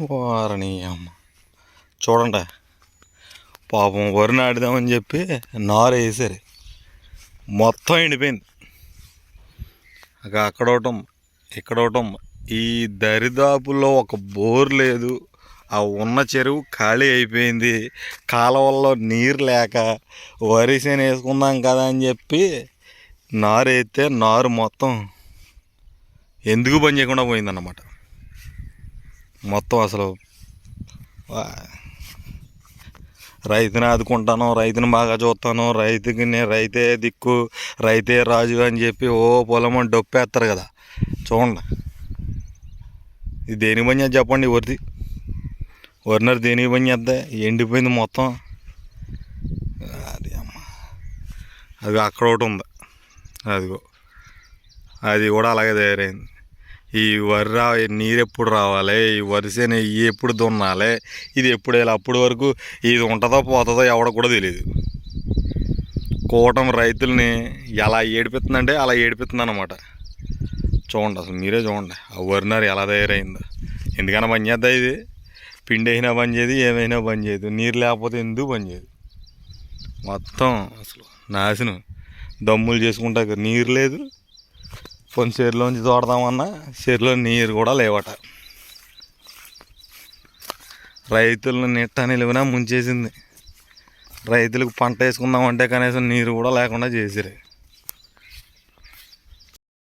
వారని అమ్మ చూడండి. పాపం వరి నాటుదామని చెప్పి నారు వేసారు. మొత్తం ఎండిపోయింది. ఇక అక్కడ ఒకటం ఇక్కడ ఒకటం ఈ దరిదాపుల్లో ఒక బోర్ లేదు. ఆ ఉన్న చెరువు ఖాళీ అయిపోయింది. కాలువల్లో నీరు లేక వరి సేన వేసుకుందాం కదా అని చెప్పి నారు వేస్తే నారు మొత్తం ఎందుకు పని చేయకుండా పోయిందన్నమాట. మొత్తం అసలు రైతుని ఆదుకుంటాను రైతుని బాగా చూస్తాను రైతుకి నేను రైతే దిక్కు రైతే రాజు అని చెప్పి ఓ పొలం అని డొప్పేస్తారు కదా. చూడండి. ఇది దేని పని చేద్దాం చెప్పండి వరిది? వరినర్ దేనికి పని చేద్దా? ఎండిపోయింది మొత్తం. అది అమ్మ. అది అక్కడ ఒకటి ఉంది. అదిగో. అది కూడా అలాగే తయారైంది. ఈ వరి రా రావాలి? ఈ వరిసేన ఎప్పుడు దున్నాలి? ఇది ఎప్పుడు వేయాలి? అప్పటి వరకు ఇది ఉంటుందో పోతుందో ఎవడో కూడా తెలియదు కూటమి రైతుల్ని ఎలా ఏడిపిస్తుందంటే అలా ఏడిపిస్తుంది అనమాట చూడండి అసలు మీరే చూడండి. ఆ వరినారు ఎలా తయారైందో. ఎందుకన్నా పని చేద్దా ఇది? పిండి అయినా పని చేయదు ఏమైనా పని చేయదు. నీరు లేకపోతే ఎందుకు పని చేయదు? మొత్తం అసలు నాశనం. దమ్ములు చేసుకుంటాక నీరు లేదు. కొన్ని చెరులోంచి తోడదామన్నా చెరులో నీరు కూడా లేవట. రైతులను నిట్ట నిలువన ముంచేసింది. రైతులకు పంట వేసుకుందామంటే కనీసం నీరు కూడా లేకుండా చేసిరే